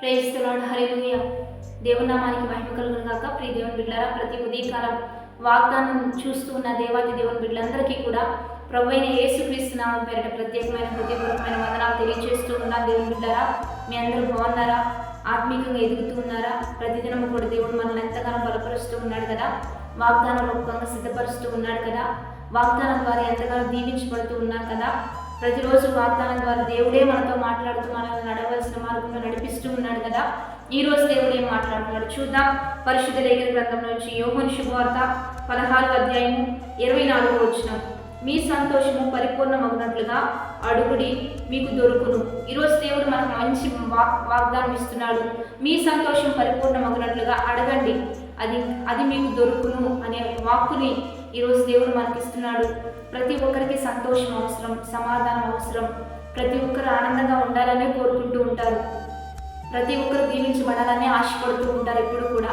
ప్రేయిస్తున్నాడు హరిలుయ దేవుని నామానికి మహిమ కలుగును గాక. ప్రియ దేవుని బిడ్డారా ప్రతి ఉదయకాలం వాగ్దానం చూస్తూ ఉన్న దేవాది దేవుని బిడ్డలందరికీ కూడా ప్రభు అయిన యేసుక్రీస్తు నామం పేరిట ప్రత్యేకమైన హృదయపూర్వకమైన వందనాలు తెలియజేస్తూ ఉన్న దేవుని బిడ్డారా మీ అందరూ బాగున్నారా? ఆత్మీయంగా ఎదుగుతూ ఉన్నారా? ప్రతిదినం కూడా దేవుడు మనల్ని ఎంతగానో బలపరుస్తూ ఉన్నాడు కదా? వాగ్దానం రూపంగా సిద్ధపరుస్తూ ఉన్నాడు కదా? వాగ్దానం ద్వారా ఎంతగానో దీవించబడుతూ ఉన్నాం కదా? ప్రతిరోజు వాగ్దానం ద్వారా దేవుడే మనతో మాట్లాడుతూ మనల్ని నడవలసిన మార్గంలో నడిపిస్తూ ఉన్నాడు కదా. ఈ రోజు దేవుడు ఏం మాట్లాడుతున్నాడు చూద్దాం. పరిశుద్ధ లేఖన గ్రంథం నుంచి యోహన్ శుభవార్త పదహారు అధ్యాయము ఇరవై నాలుగు వచ్చిన మీ సంతోషము పరిపూర్ణమగినట్లుగా అడుగుడి మీకు దొరుకును. ఈరోజు దేవుడు మనకు మంచి వాక్ వాగ్దానం ఇస్తున్నాడు. మీ సంతోషం పరిపూర్ణమగినట్లుగా అడగండి. అది అది మీకు దొరుకును అనే వాక్కుని ఈరోజు దేవుడు మనకి ఇస్తున్నాడు ప్రతి ఒక్కరికి సంతోషం అవసరం సమాధానం అవసరం. ప్రతి ఒక్కరు ఆనందంగా ఉండాలనే కోరుకుంటూ ఉంటారు. ప్రతి ఒక్కరు దీవించబడాలని ఆశపడుతూ ఉంటారు ఎప్పుడు కూడా.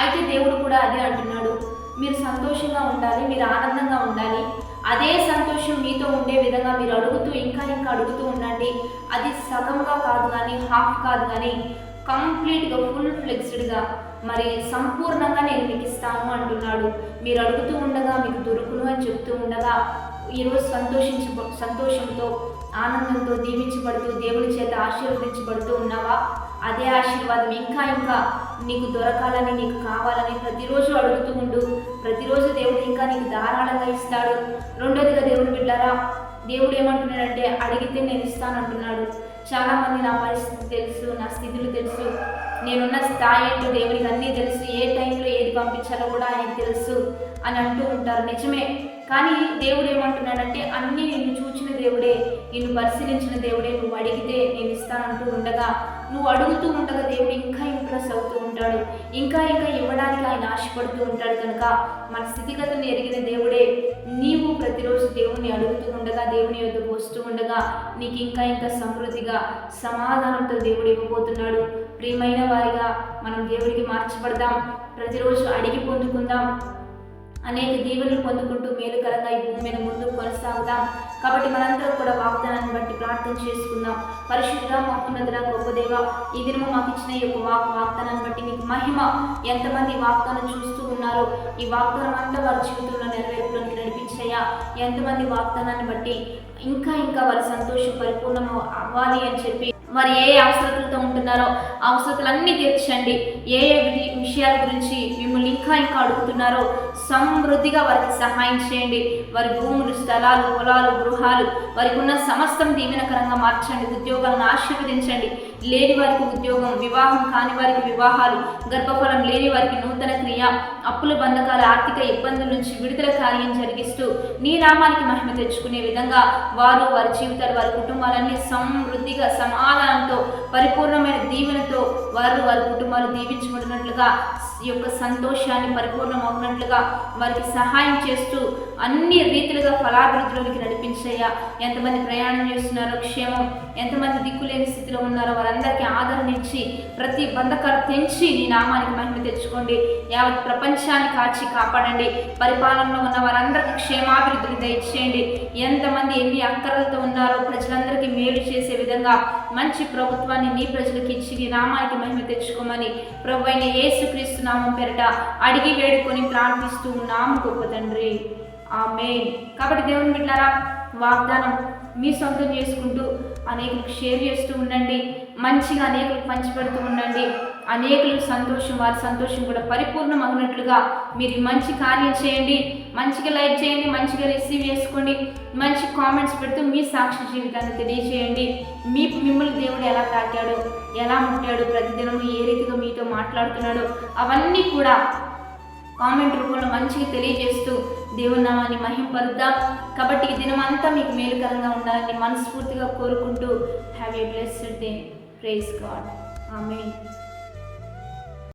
అయితే దేవుడు కూడా అదే అంటున్నాడు. మీరు సంతోషంగా ఉండాలి మీరు ఆనందంగా ఉండాలి. అదే సంతోషం మీతో ఉండే విధంగా మీరు అడుగుతూ ఇంకా ఇంకా అడుగుతూ ఉండండి. అది సగంగా కాదు కానీ హాఫ్ కాదు కానీ కంప్లీట్గా ఫుల్ ఫ్లెక్స్డ్గా మరి సంపూర్ణంగా నేను మీకు ఇస్తాను అంటున్నాడు. మీరు అడుగుతూ ఉండగా మీకు దొరుకును అని చెప్తూ ఉండగా ఈరోజు సంతోషించ సంతోషంతో ఆనందంతో దీవించబడుతూ దేవుని చేత ఆశీర్వదించబడుతూ ఉన్నావా? అదే ఆశీర్వాదం ఇంకా ఇంకా నీకు దొరకాలని నీకు కావాలని ప్రతిరోజు అడుగుతూ ఉండు. ప్రతిరోజు దేవుడు ఇంకా నీకు ధారాళంగా ఇస్తాడు. రెండోదిగా దేవుడు బిడ్డారా దేవుడు ఏమంటున్నాడంటే అడిగితే నేను ఇస్తాను అంటున్నాడు చాలామంది నా పరిస్థితి తెలుసు నా స్థితులు తెలుసు. నేనున్న స్థాయి ఏంటో దేవుడికి అన్నీ తెలుసు. ఏ టైంలో ఏది పంపించాలో కూడా ఆయనకు తెలుసు అని అంటూ ఉంటారు. నిజమే. కానీ దేవుడు ఏమంటున్నాడంటే అన్నీ నిన్ను చూచిన దేవుడే నిన్ను పరిశీలించిన దేవుడే నువ్వు అడిగితే నేను ఇస్తానంటూ ఉండగా నువ్వు అడుగుతూ ఉండగా దేవుడు ఇంకా ఇంప్రెస్ అవుతూ ఉంటాడు. ఇంకా ఇంకా ఇవ్వడానికి ఆయన ఆశపడుతూ ఉంటాడు కనుక మన స్థితిగతులు ఎరిగిన దేవుడే నీ ప్రతిరోజు దేవుణ్ణి అడుగుతూ ఉండగా దేవుని యొద్దకు వస్తూ ఉండగా నీకు ఇంకా ఇంకా సమృద్ధిగా సమాధానంతో దేవుడు ఇవ్వబోతున్నాడు. ప్రియమైన వారిగా మనం దేవుడికి మార్చబడదాం. ప్రతిరోజు అడిగి పొందుకుందాం. అనేక దీవెనలు పొందుకుంటూ మేలుకరంగా ఈ భూమి మీద ముందుకు కొనసాగుదాం. కాబట్టి మనందరం కూడా వాగ్దానాన్ని బట్టి ప్రార్థన చేసుకుందాం. పరిశుద్ధ మహోన్నతుల గొప్ప దేవ ఈ దినము మాకు ఇచ్చిన ఈ యొక్క వాక్ వాగ్దానాన్ని బట్టి నీకు మహిమ. ఎంతమంది వాగ్దానం చూస్తూ ఉన్నారో ఈ వాగ్దానం అంతా వారి జీవితంలో నెరవేర్పులోకి నడిపించాయా ఎంతమంది వాగ్దానాన్ని బట్టి ఇంకా ఇంకా వారి సంతోషం పరిపూర్ణం అవ్వాలి అని చెప్పి వారు ఏ అవసరతలతో ఉంటున్నారో అవసరతలన్నీ తీర్చండి. ఏ ఏ విషయాల గురించి మిమ్మల్ని ఇంకా ఇంకా అడుగుతున్నారో సమృద్ధిగా వారికి సహాయం చేయండి. వారి భూములు స్థలాలు పొలాలు గృహాలు వారికి ఉన్న సమస్తం దీవెనకరంగా మార్చండి. ఉద్యోగాలను ఆశీర్వదించండి. లేని వారికి ఉద్యోగం వివాహం కాని వారికి వివాహాలు గర్భఫలం లేని వారికి నూతన క్రియ అప్పుల బంధకాల ఆర్థిక ఇబ్బందుల నుంచి విడుదల కార్యం జరిగిస్తూ నీ నామానికి మహిమ తెచ్చుకునే విధంగా వారు వారి జీవితాలు వారి కుటుంబాలన్నీ సమృద్ధిగా సమాధానంతో పరిపూర్ణమైన దీవెనతో వారు వారి కుటుంబాలు దీవించబడినట్లుగా యొక్క సంతోషాన్ని పరిపూర్ణమవునట్లుగా వారికి సహాయం చేస్తూ అన్ని రీతిలుగా ఫలాభివృద్ధిలోనికి నడిపించయ్యా. ఎంతమంది ప్రయాణం చేస్తున్నారో క్షేమం ఎంతమంది దిక్కులేని స్థితిలో ఉన్నారో వారందరికీ ఆదరణ ఇచ్చి ప్రతి బంధకాలు తెంచి నీ నామానికి మహిమ తెచ్చుకోండి. యావత్ ప్రపంచాన్ని కాచి కాపాడండి. పరిపాలనలో ఉన్న వారందరికీ క్షేమాభివృద్ధిని దయచేయండి. ఎంతమంది ఎన్ని అక్కరలతో ఉన్నారో ప్రజలందరికీ మేలు చేసే విధంగా మంచి ప్రభుత్వాన్ని నీ ప్రజలకు ఇచ్చి నీ నామానికి మహిమ తెచ్చుకోమని ప్రభు అయిన యేసుక్రీస్తు నామం పేరట అడిగి వేడుకొని ప్రార్థిస్తూ ఉన్నాము గొప్ప తండ్రి. ఆమె కాబట్టి దేవుని బిడ్డారా వాగ్దానం మీ సొంతం చేసుకుంటూ అనేకులకు షేర్ చేస్తూ ఉండండి. మంచిగా అనేకులకు పంచిపెడుతూ ఉండండి. అనేకులకు సంతోషం వారి సంతోషం కూడా పరిపూర్ణం అగినట్లుగా మీరు మంచి కార్యం చేయండి. మంచిగా లైక్ చేయండి మంచిగా రిసీవ్ చేసుకోండి. మంచి కామెంట్స్ పెడుతూ మీ సాక్షి జీవితాన్ని తెలియజేయండి మీ మిమ్మల్ని దేవుడు ఎలా తాకాడు ఎలా ముట్టాడు ప్రతిదినం ఏ రీతిగా మీతో మాట్లాడుతున్నాడో అవన్నీ కూడా కామెంట్ రూపంలో మంచిగా తెలియజేస్తూ దేవుని నామాన్ని మహింపరుద్దాం. కాబట్టి ఈ దినమంతా మీకు మేలుకరంగా ఉండాలని మనస్ఫూర్తిగా కోరుకుంటూ have a blessed day. Praise God. ఆమె